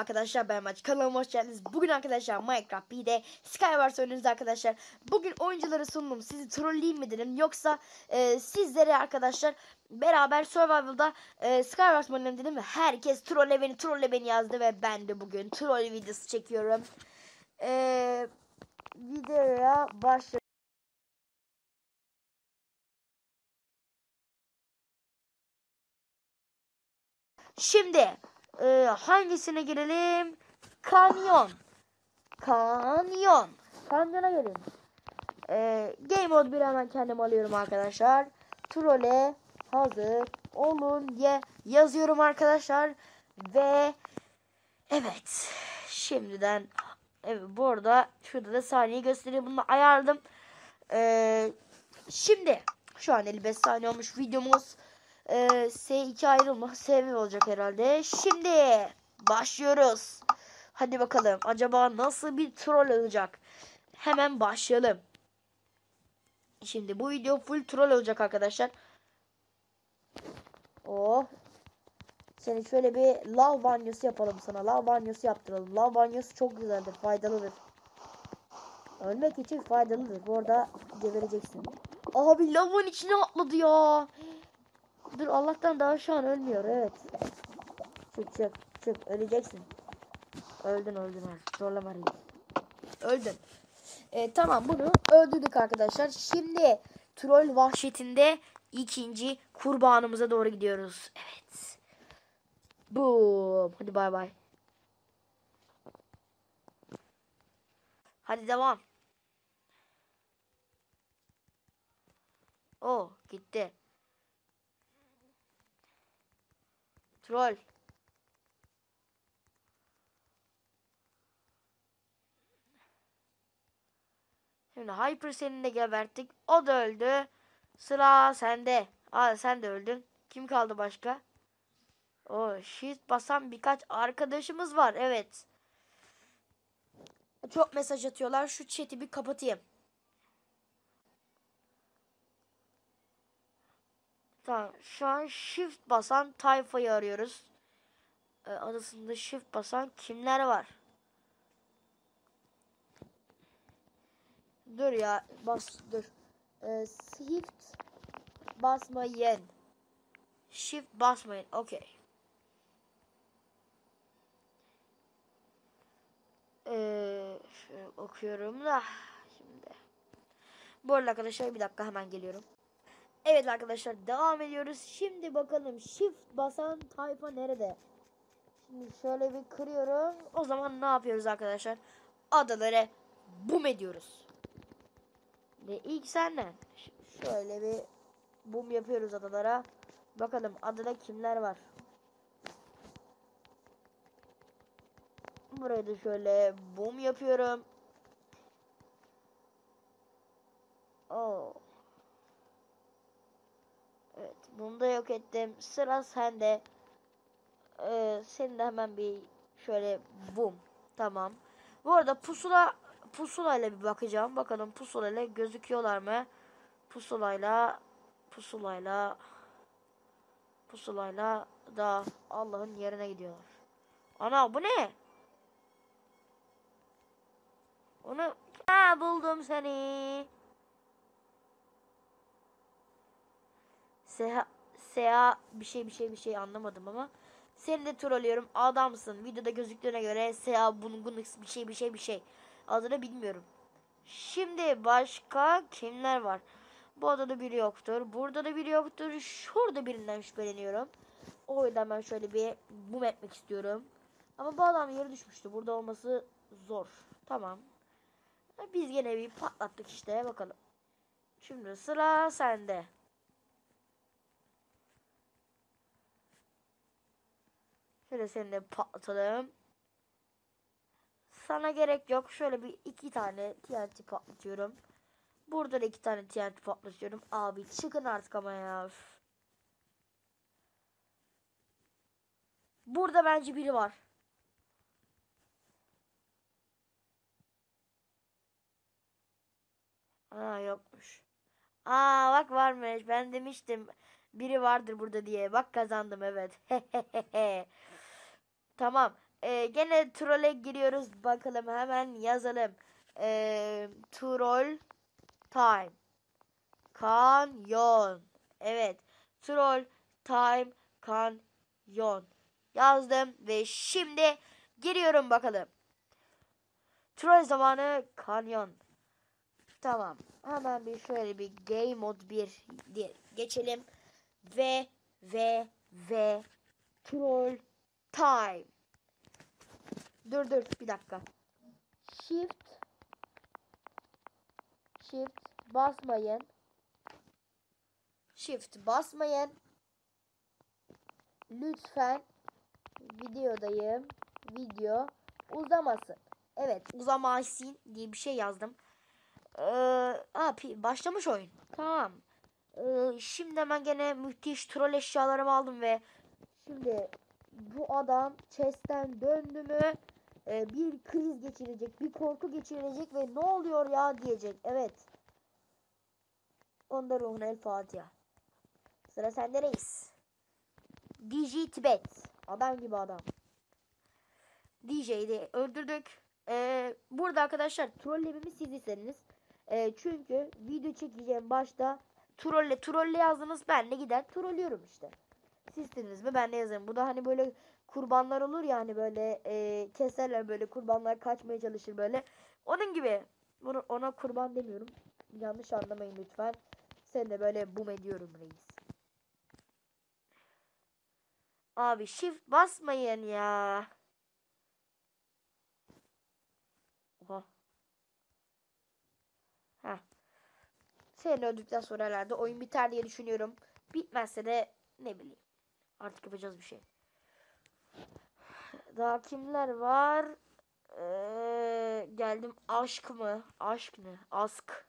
Merhaba arkadaşlar ben Maç kanalıma hoş geldiniz. Bugün arkadaşlar Minecraft B'de Skywars oynuyoruz arkadaşlar. Bugün oyuncuları sundum. Sizi trolleyeyim mi dedim yoksa e, sizlere arkadaşlar beraber Survival'da e, Skywars oynayalım dedim herkes trolle beni trolle beni yazdı ve ben de bugün troll videosu çekiyorum. E, videoya başlayalım. Şimdi e, hangisine girelim? Kanyon. Kanyon. Kanyona gelin. E, Game Mode 1 hemen kendim alıyorum arkadaşlar. Trole hazır olun diye yazıyorum arkadaşlar. Ve evet şimdiden evet, bu arada şurada da saniye gösteriyor. Bunu ayarladım. E, şimdi şu an 55 saniye olmuş videomuz. Ee, S2 ayrılma SV olacak herhalde. Şimdi başlıyoruz. Hadi bakalım acaba nasıl bir troll olacak? Hemen başlayalım. Şimdi bu video full troll olacak arkadaşlar. Oh. Seni şöyle bir lav banyosu yapalım sana. Lav banyosu yaptıralım. Lav banyosu çok güzeldir, faydalıdır. Ölmek için faydalıdır. Bu arada gebereceksin. Abi lavın içine atladı ya. Dur Allah'tan daha şu an ölmüyor evet. Çık çık çık öleceksin. Öldün öldün ha. Zorlama reis. Öldün. E, tamam bunu öldürdük arkadaşlar. Şimdi troll vahşetinde ikinci kurbanımıza doğru gidiyoruz. Evet. Boom. Hadi bay bay. Hadi devam. O gitti. Troll. Şimdi Hyper seni de geberttik. O da öldü. Sıra sende. Aa sen de öldün. Kim kaldı başka? O shift basan birkaç arkadaşımız var. Evet. Çok mesaj atıyorlar. Şu chat'i bir kapatayım. Tamam. Şu an shift basan tayfayı arıyoruz. Ee, adasında shift basan kimler var? Dur ya. Bas dur. Ee, shift basmayın. Shift basmayın. Okey. Ee, okuyorum da şimdi. Bu arada arkadaşlar bir dakika hemen geliyorum. Evet arkadaşlar devam ediyoruz. Şimdi bakalım shift basan tayfa nerede? Şimdi şöyle bir kırıyorum. O zaman ne yapıyoruz arkadaşlar? Adaları boom ediyoruz. Ve ilk senden. Şöyle bir boom yapıyoruz adalara. Bakalım adada kimler var? Burayı da şöyle boom yapıyorum. Oo. Bunu da yok ettim. Sıra sende. Ee, senin de hemen bir şöyle bum. Tamam. Bu arada pusula pusulayla bir bakacağım. Bakalım pusulayla gözüküyorlar mı? Pusulayla pusulayla pusulayla da Allah'ın yerine gidiyorlar. Ana bu ne? Onu ha buldum seni. Seha, Seha bir şey bir şey bir şey anlamadım ama seni de trollüyorum. Adamsın. Videoda gözüktüğüne göre Seha Bungunix bir şey bir şey bir şey. Adını bilmiyorum. Şimdi başka kimler var? Bu odada biri yoktur. Burada da biri yoktur. Şurada birinden şüpheleniyorum. O yüzden ben şöyle bir bum etmek istiyorum. Ama bu adam yere düşmüştü. Burada olması zor. Tamam. Biz gene bir patlattık işte. Bakalım. Şimdi sıra sende. Şöyle seni de patlatalım. Sana gerek yok. Şöyle bir iki tane TNT patlatıyorum. Burada da iki tane TNT patlatıyorum. Abi çıkın artık ama ya. Burada bence biri var. Aa yokmuş. Aa bak varmış. Ben demiştim biri vardır burada diye. Bak kazandım evet. Tamam. Ee, gene trolle giriyoruz. Bakalım hemen yazalım. Ee, troll time. Kanyon. Evet. Troll time kanyon. Yazdım ve şimdi giriyorum bakalım. Troll zamanı kanyon. Tamam. Hemen bir şöyle bir game mode 1 diye geçelim. Ve ve ve troll time. Dur dur bir dakika. Shift Shift basmayın. Shift basmayın. Lütfen videodayım. Video uzamasın. Evet uzamasın diye bir şey yazdım. Ee, ha, başlamış oyun. Tamam. Ee, şimdi hemen gene müthiş troll eşyalarımı aldım ve şimdi bu adam chest'ten döndü mü e, bir kriz geçirecek, bir korku geçirecek ve ne oluyor ya diyecek. Evet. Onda ruhuna el Fatiha. Sıra sende reis. DJ Tibet. Adam gibi adam. DJ'yi de öldürdük. Ee, burada arkadaşlar trollememi siz istediniz. Ee, çünkü video çekeceğim başta trolle trolle yazdınız ben de gider trollüyorum işte. Siz mi ben de yazarım. Bu da hani böyle kurbanlar olur ya hani böyle e, keserler böyle kurbanlar kaçmaya çalışır böyle. Onun gibi. Bunu, ona kurban demiyorum. Yanlış anlamayın lütfen. Sen de böyle bum ediyorum reis. Abi shift basmayın ya. Oha. Heh. Seni öldükten sonra herhalde oyun biter diye düşünüyorum. Bitmezse de ne bileyim. Artık yapacağız bir şey. Daha kimler var? Ee, geldim aşk mı? Aşk ne? Ask.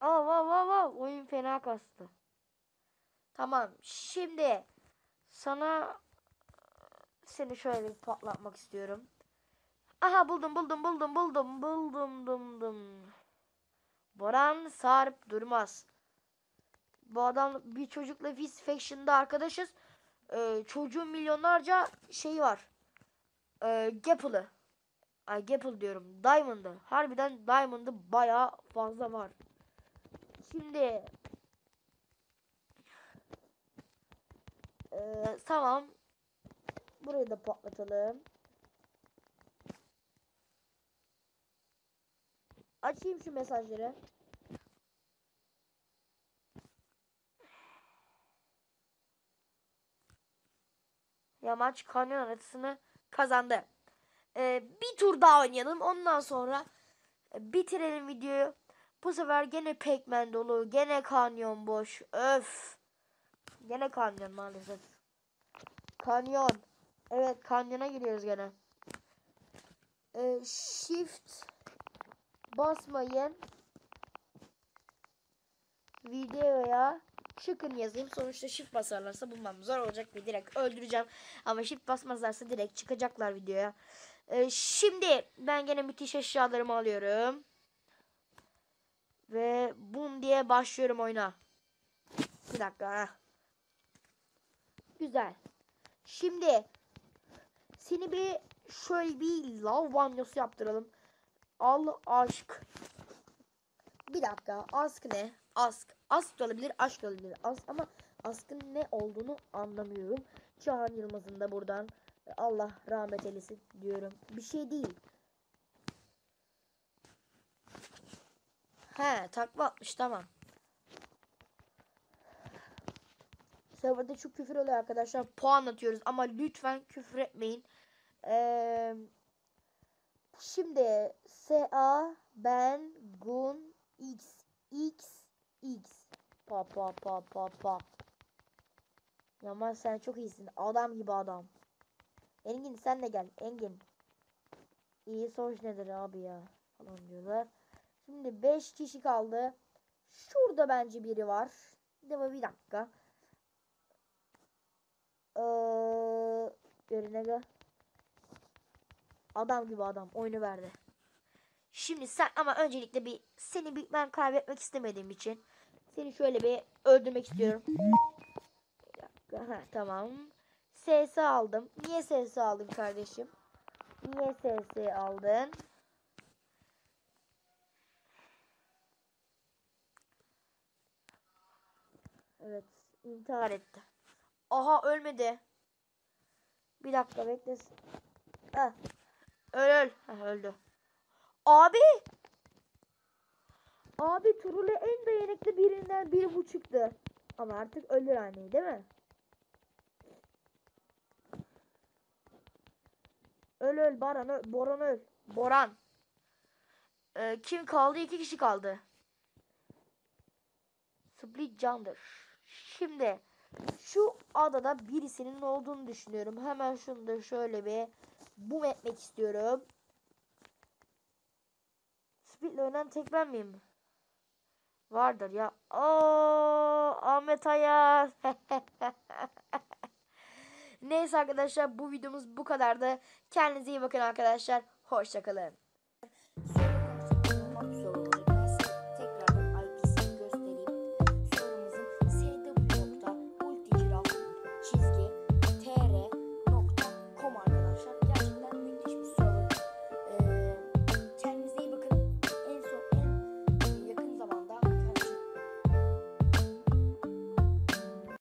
Aa vav vav vav oyun fena kastı. Tamam şimdi sana seni şöyle bir patlatmak istiyorum. Aha buldum buldum buldum buldum buldum buldum. Boran Sarp Durmaz. Bu adam bir çocukla Fizz Faction'da arkadaşız. Ee, çocuğun milyonlarca şeyi var. Ee, Gapple'ı. Ay Gapple diyorum. Diamond'ı. Harbiden Diamond'ı bayağı fazla var. Şimdi ee, tamam. Burayı da patlatalım. Açayım şu mesajları. Yamaç kanyon haritasını kazandı. Ee, bir tur daha oynayalım. Ondan sonra e, bitirelim videoyu. Bu sefer gene Pac-Man dolu. Gene kanyon boş. Öf. Gene kanyon maalesef. Kanyon. Evet kanyona giriyoruz gene. Ee, shift basmayın. Videoya çıkın yazayım. Sonuçta shift basarlarsa bulmam zor olacak ve direkt öldüreceğim. Ama shift basmazlarsa direkt çıkacaklar videoya. Ee, şimdi ben gene müthiş eşyalarımı alıyorum. Ve bum diye başlıyorum oyuna. Bir dakika. Güzel. Şimdi seni bir şöyle bir lav banyosu yaptıralım. Al aşk. Bir dakika. Ask ne? Ask. Ask da olabilir, aşk da olabilir. Ask ama askın ne olduğunu anlamıyorum. Çağan Yılmaz'ın da buradan Allah rahmet eylesin diyorum. Bir şey değil. He takma atmış tamam. Serverda çok küfür oluyor arkadaşlar. Puan atıyoruz ama lütfen küfür etmeyin. Ee, şimdi SA ben Gun X X X pa pa pa pa pa. Yaman sen çok iyisin. Adam gibi adam. Engin sen de gel. Engin. İyi sonuç nedir abi ya? Falan diyorlar. Şimdi 5 kişi kaldı. Şurada bence biri var. Değil? Bir dakika. Ee, yerine gel. Adam gibi adam. Oyunu verdi. Şimdi sen ama öncelikle bir seni bir ben kaybetmek istemediğim için seni şöyle bir öldürmek istiyorum. Bir tamam. SS aldım. Niye SS aldın kardeşim? Niye SS aldın? Evet, intihar etti. Aha ölmedi. Bir dakika beklesin. Heh. Öl öl. Heh, öldü. Abi. Abi Turul'e en dayanıklı birinden biri bu çıktı. Ama artık ölür anneyi değil mi? Öl öl Baran öl. Boran öl. Boran. Ee, kim kaldı? İki kişi kaldı. Split candır. Şimdi şu adada birisinin olduğunu düşünüyorum. Hemen şunu da şöyle bir boom etmek istiyorum. Split'le oynayan tek ben miyim? Vardır ya. Oo, Ahmet Ayaz. Neyse arkadaşlar bu videomuz bu kadardı. Kendinize iyi bakın arkadaşlar. Hoşçakalın.